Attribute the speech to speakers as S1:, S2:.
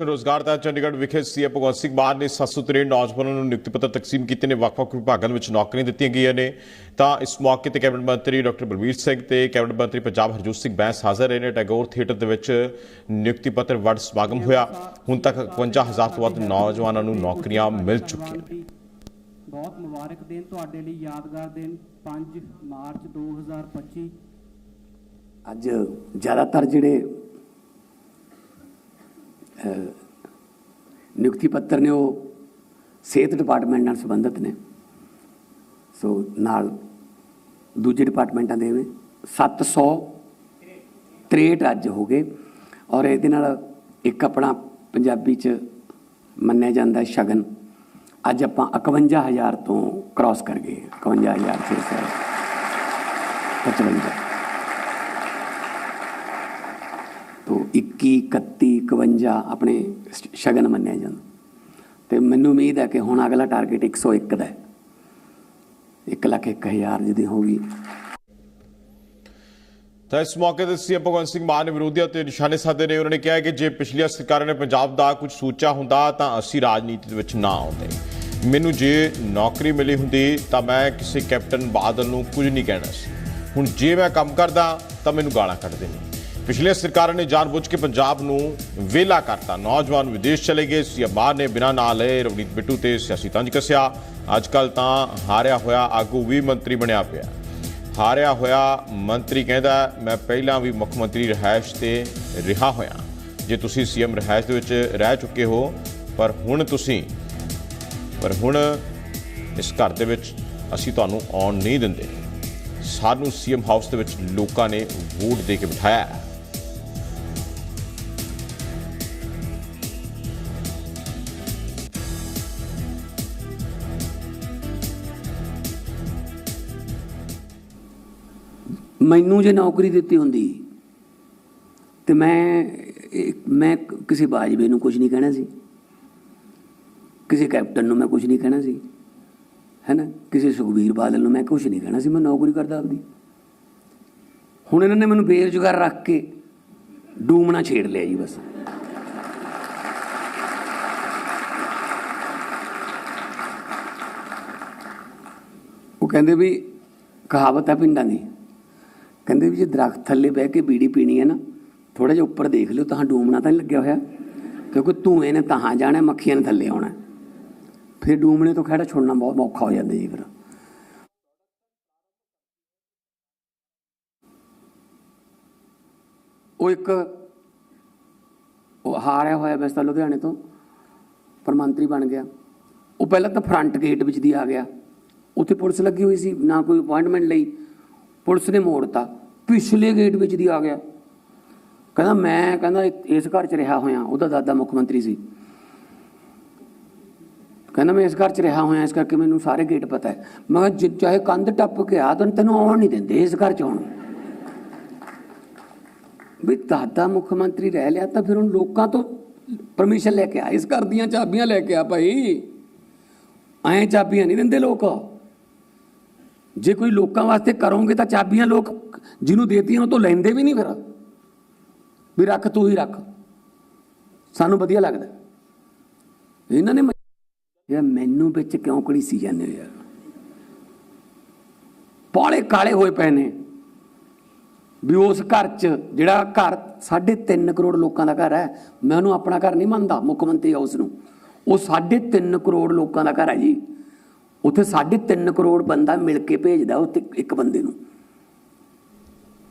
S1: ਰੋਜ਼ਗਾਰ ਦਾ ਚੰਡੀਗੜ੍ਹ ਵਿਖੇ ਸੀਐਮ ਭਗਵੰਤ ਸਿੰਘ ਮਾਨ ਨੇ 763 ਨੌਜਵਾਨਾਂ ਨੂੰ ਨਿਯੁਕਤੀ ਪੱਤਰ ਤਕਸੀਮ ਕੀਤੇ ਨੇ। ਵੱਖ-ਵੱਖ ਵਿਭਾਗਾਂ ਦੇ ਵਿੱਚ ਨੌਕਰੀਆਂ ਦਿੱਤੀਆਂ ਗਈਆਂ ਨੇ। ਤਾਂ ਇਸ ਮੌਕੇ ਤੇ ਕੈਬਨਿਟ ਮੰਤਰੀ ਡਾਕਟਰ ਬਲਬੀਰ ਸਿੰਘ ਤੇ ਕੈਬਨਿਟ ਮੰਤਰੀ ਪੰਜਾਬ ਹਰਜੋਤ ਸਿੰਘ ਬੈਂਸ ਹਾਜ਼ਰ ਰਹੇ ਨੇ। ਟੈਗੋਰ ਥੀਏਟਰ ਦੇ ਵਿੱਚ ਨਿਯੁਕਤੀ ਪੱਤਰ ਵੰਡ ਸਮਾਗਮ ਹੋਇਆ। ਹੁਣ ਤੱਕ 51000 ਤੋਂ ਵੱਧ ਨੌਜਵਾਨਾਂ ਨੂੰ ਨੌਕਰੀਆਂ ਮਿਲ ਚੁੱਕੀਆਂ ਨੇ।
S2: ਬਹੁਤ ਮੁਬਾਰਕ ਦਿਨ ਤੁਹਾਡੇ ਲਈ ਯਾਦਗਾਰ ਦਿਨ 5 ਮਾਰਚ 2025
S3: ਅੱਜ ਜ਼ਿਆਦਾਤਰ ਜਿਹੜੇ ਨਿਯੁਕਤੀ ਪੱਤਰ ਨੇ ਉਹ ਸਿਹਤ ਡਿਪਾਰਟਮੈਂਟ ਨਾਲ ਸੰਬੰਧਿਤ ਨੇ। ਸੋ ਨਾਲ ਦੂਜੇ ਡਿਪਾਰਟਮੈਂਟਾਂ ਦੇ ਵੀ 763 ਅੱਜ ਹੋ ਗਏ ਔਰ ਇਹਦੇ ਨਾਲ ਇੱਕ ਆਪਣਾ ਪੰਜਾਬੀ ਚ ਮੰਨਿਆ ਜਾਂਦਾ ਸ਼ਗਨ। ਅੱਜ ਆਪਾਂ 51000 ਤੋਂ ਕ੍ਰਾਸ ਕਰ ਗਏ। 51655 ਤੋ 21 31 51 ਆਪਣੇ ਸ਼ਗਨ ਮੰਨਿਆ ਜਾਂਦਾ। ਤੇ ਮੈਨੂੰ ਉਮੀਦ ਹੈ ਕਿ ਹੁਣ ਅਗਲਾ ਟਾਰਗੇਟ 101 ਦਾ ਹੈ। 1 ਲੱਖ 1000 ਜਿਹਦੀ ਹੋਗੀ
S1: ਤਾਂ ਇਸ ਮੌਕੇ ਤੇ ਸੀਐਮ ਭਗਵੰਤ ਸਿੰਘ ਮਾਨ ਨੇ ਵਿਰੋਧੀਆਂ ਤੇ ਨਿਸ਼ਾਨੇ ਸਾਧੇ ਨੇ। ਉਹਨਾਂ ਨੇ ਕਿਹਾ ਕਿ ਜੇ ਪਿਛਲੀਆਂ ਸਰਕਾਰਾਂ ਨੇ ਪੰਜਾਬ ਦਾ ਕੁਝ ਸੋਚਿਆ ਹੁੰਦਾ ਤਾਂ ਅਸੀਂ ਰਾਜਨੀਤੀ ਦੇ ਵਿੱਚ ਨਾ ਆਉਂਦੇ। ਮੈਨੂੰ ਜੇ ਨੌਕਰੀ ਮਿਲੀ ਹੁੰਦੀ ਤਾਂ ਮੈਂ ਕਿਸੇ ਕੈਪਟਨ ਬਾਦਲ ਨੂੰ ਕੁਝ ਨਹੀਂ ਕਹਿਣਾ ਸੀ। ਹੁਣ ਜੇ ਮੈਂ ਕੰਮ ਕਰਦਾ ਤਾਂ ਮੈਨੂੰ ਗਾਲਾਂ ਕੱਢਦੇ ਨੇ। ਪਿਛਲੇ ਸਰਕਾਰਾਂ ਨੇ ਜਾਣ ਬੁੱਝ ਕੇ ਪੰਜਾਬ ਨੂੰ ਵਿਹਲਾ ਕਰਤਾ। ਨੌਜਵਾਨ ਵਿਦੇਸ਼ ਚਲੇ ਗਏ। ਸੀਐਮ ਬਾਹਰ ਨੇ ਬਿਨਾਂ ਨਾਲ ਲਏ ਰਵਨੀਤ ਬਿੱਟੂ ਤੇ ਸਿਆਸੀ ਤੰਜ ਕੱਸਿਆ। ਅੱਜ ਕੱਲ ਤਾਂ ਹਾਰਿਆ ਹੋਇਆ ਆਗੂ ਵੀ ਮੰਤਰੀ ਬਣਿਆ ਪਿਆ। ਹਾਰਿਆ ਹੋਇਆ ਮੰਤਰੀ ਕਹਿੰਦਾ, ਮੈਂ ਪਹਿਲਾਂ ਵੀ ਮੁੱਖ ਮੰਤਰੀ ਰਹਿਸ਼ ਤੇ ਰਿਹਾ ਹੋਇਆ। ਜੇ ਤੁਸੀਂ ਸੀਐਮ ਰਹਿਸ਼ ਦੇ ਵਿੱਚ ਰਹਿ ਚੁੱਕੇ ਹੋ, ਪਰ ਹੁਣ ਤੁਸੀਂ, ਪਰ ਹੁਣ ਇਸ ਘਰ ਦੇ ਵਿੱਚ ਅਸੀਂ ਤੁਹਾਨੂੰ ਆਉਣ ਨਹੀਂ ਦਿੰਦੇ। ਸਾਨੂੰ ਸੀਐਮ ਹਾਊਸ ਦੇ ਵਿੱਚ ਲੋਕਾਂ ਨੇ ਵੋਟ ਦੇ ਕੇ ਬਿਠਾਇਆ।
S3: ਮੈਨੂੰ ਜੇ ਨੌਕਰੀ ਦਿੱਤੀ ਹੁੰਦੀ ਤੇ ਮੈਂ ਮੈਂ ਕਿਸੇ ਬਾਜਵੇ ਨੂੰ ਕੁਝ ਨਹੀਂ ਕਹਿਣਾ ਸੀ। ਕਿਸੇ ਕੈਪਟਨ ਨੂੰ ਮੈਂ ਕੁਝ ਨਹੀਂ ਕਹਿਣਾ ਸੀ। ਹੈਨਾ? ਕਿਸੇ ਸੁਖਬੀਰ ਬਾਦਲ ਨੂੰ ਮੈਂ ਕੁਝ ਨਹੀਂ ਕਹਿਣਾ ਸੀ। ਮੈਂ ਨੌਕਰੀ ਕਰਦਾ ਆਪਦੀ। ਹੁਣ ਇਹਨਾਂ ਨੇ ਮੈਨੂੰ ਬੇਰੁਜ਼ਗਾਰ ਰੱਖ ਕੇ ਡੂਮਣਾ ਛੇੜ ਲਿਆ ਜੀ ਬਸ। ਉਹ ਕਹਿੰਦੇ ਵੀ ਕਹਾਵਤ ਹੈ ਪਿੰਡਾਂ ਦੀ। ਕਹਿੰਦੇ ਵੀ ਜੇ ਦਰਖਤ ਥੱਲੇ ਬਹਿ ਕੇ ਬੀੜੀ ਪੀਣੀ ਹੈ ਨਾ ਥੋੜਾ ਜਿਹਾ ਉੱਪਰ ਦੇਖ ਲਿਓ, ਤਾਂ ਡੂਮਣਾ ਤਾਂ ਨਹੀਂ ਲੱਗਿਆ ਹੋਇਆ। ਕਿਉਂਕਿ ਧੂਏ ਨੇ ਤਾਂ ਜਾਣਾ, ਮੱਖੀਆਂ ਨੇ ਥੱਲੇ ਆਉਣਾ। ਫਿਰ ਡੂਮਣੇ ਤੋਂ ਖੜਾ ਛੋੜਨਾ ਬਹੁਤ ਔਖਾ ਹੋ ਜਾਂਦਾ ਜੀ ਫਿਰ। ਉਹ ਇੱਕ ਉਹ ਹਾਰਿਆ ਹੋਇਆ ਵੈਸੇ ਤਾਂ ਲੁਧਿਆਣੇ ਤੋਂ ਪਰ ਮੰਤਰੀ ਬਣ ਗਿਆ। ਉਹ ਪਹਿਲਾਂ ਤਾਂ ਫਰੰਟ ਗੇਟ ਵਿੱਚ ਦੀ ਆ ਗਿਆ। ਉੱਥੇ ਪੁਲਿਸ ਲੱਗੀ ਹੋਈ ਸੀ, ਨਾ ਕੋਈ ਅਪਾਇੰਟਮੈਂਟ ਲਈ। ਪੁਲਿਸ ਨੇ ਮੋੜਤਾ। ਪਿਛਲੇ ਗੇਟ ਵਿੱਚ ਦੀ ਆ ਗਿਆ। ਕਹਿੰਦਾ, ਮੈਂ ਕਹਿੰਦਾ, ਇਸ ਘਰ 'ਚ ਰਿਹਾ ਹੋਇਆ। ਉਹਦਾ ਦਾਦਾ ਮੁੱਖ ਮੰਤਰੀ ਸੀ। ਕਹਿੰਦਾ, ਮੈਂ ਇਸ ਘਰ 'ਚ ਰਿਹਾ ਹੋਇਆ, ਇਸ ਕਰਕੇ ਮੈਨੂੰ ਸਾਰੇ ਗੇਟ ਪਤਾ ਹੈ। ਮੈਂ ਕਿਹਾ ਚਾਹੇ ਕੰਧ ਟੱਪ ਕੇ ਆ ਤਾਂ ਤੈਨੂੰ ਆਉਣ ਨਹੀਂ ਦਿੰਦੇ ਇਸ ਘਰ 'ਚ ਆਉਣ ਵੀ ਦਾਦਾ ਮੁੱਖ ਮੰਤਰੀ ਰਹਿ ਲਿਆ ਤਾਂ ਫਿਰ ਹੁਣ ਲੋਕਾਂ ਤੋਂ ਪਰਮਿਸ਼ਨ ਲੈ ਕੇ ਆ, ਇਸ ਘਰ ਦੀਆਂ ਚਾਬੀਆਂ ਲੈ ਕੇ ਆ ਭਾਈ। ਐਂ ਚਾਬੀਆਂ ਨਹੀਂ ਦਿੰਦੇ ਲੋਕ। ਜੇ ਕੋਈ ਲੋਕਾਂ ਵਾਸਤੇ ਕਰੋਗੇ ਤਾਂ ਚਾਬੀਆਂ ਲੋਕ ਜਿਹਨੂੰ ਦੇਤੀਆਂ ਉਹ ਤੋਂ ਲੈਂਦੇ ਵੀ ਨਹੀਂ ਫਿਰ। ਵੀ ਰੱਖ ਤੂੰ ਹੀ ਰੱਖ। ਸਾਨੂੰ ਵਧੀਆ ਲੱਗਦਾ। ਇਹਨਾਂ ਨੇ ਮ- ਯਾਰ ਮੈਨੂੰ ਵਿੱਚ ਕਿਉਂ ਕੜੀਸੀ ਜਾਂਦੇ ਹੋ ਯਾਰ? ਪਾਲੇ ਕਾਲੇ ਹੋਏ ਪਏ ਨੇ। ਵੀ ਉਸ ਘਰ 'ਚ ਜਿਹੜਾ ਘਰ 3.5 ਕਰੋੜ ਲੋਕਾਂ ਦਾ ਘਰ ਹੈ, ਮੈਂ ਉਹਨੂੰ ਆਪਣਾ ਘਰ ਨਹੀਂ ਮੰਨਦਾ, ਮੁੱਖ ਮੰਤਰੀ ਹਾਊਸ ਨੂੰ ਉਹ 3.5 ਕਰੋੜ ਲੋਕਾਂ ਦਾ ਘਰ ਹੈ ਜੀ। ਉੱਥੇ 3.5 ਕਰੋੜ ਬੰਦਾ ਮਿਲ ਕੇ ਭੇਜਦਾ ਉੱਥੇ ਇੱਕ ਬੰਦੇ ਨੂੰ।